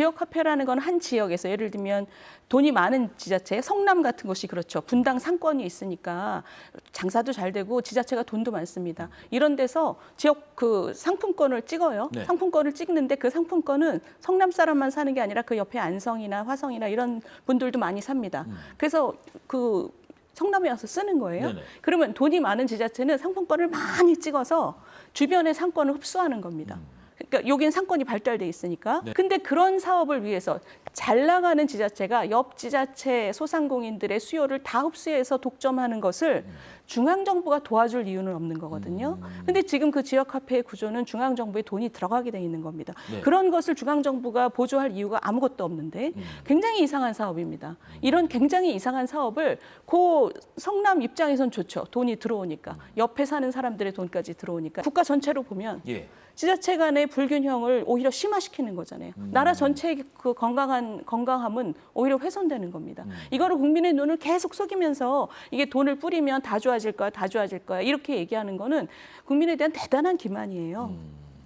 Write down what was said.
지역 화폐라는 건 한 지역에서 예를 들면 돈이 많은 지자체, 성남 같은 곳이 그렇죠. 분당 상권이 있으니까 장사도 잘 되고 지자체가 돈도 많습니다. 이런 데서 지역 그 상품권을 찍어요. 네. 상품권을 찍는데 그 상품권은 성남 사람만 사는 게 아니라 그 옆에 안성이나 화성이나 이런 분들도 많이 삽니다. 그래서 그 성남에 와서 쓰는 거예요. 네네. 그러면 돈이 많은 지자체는 상품권을 많이 찍어서 주변의 상권을 흡수하는 겁니다. 그러니까 여기는 상권이 발달돼 있으니까. 네. 근데 그런 사업을 위해서 잘 나가는 지자체가 옆 지자체 소상공인들의 수요를 다 흡수해서 독점하는 것을 중앙 정부가 도와줄 이유는 없는 거거든요. 음. 근데 지금 그 지역 화폐의 구조는 중앙 정부에 돈이 들어가게 돼 있는 겁니다. 네. 그런 것을 중앙 정부가 보조할 이유가 아무것도 없는데 음. 굉장히 이상한 사업입니다. 이런 굉장히 이상한 사업을 고 성남 입장에선 좋죠. 돈이 들어오니까 옆에 사는 사람들의 돈까지 들어오니까 국가 전체로 보면 예. 지자체 간의 불균형을 오히려 심화시키는 거잖아요. 음. 나라 전체의 그 건강한 건강함은 오히려 훼손되는 겁니다. 음. 이거를 국민의 눈을 계속 속이면서 이게 돈을 뿌리면 다 좋아질 거야, 다 좋아질 거야 이렇게 얘기하는 거는 국민에 대한 대단한 기만이에요. 음.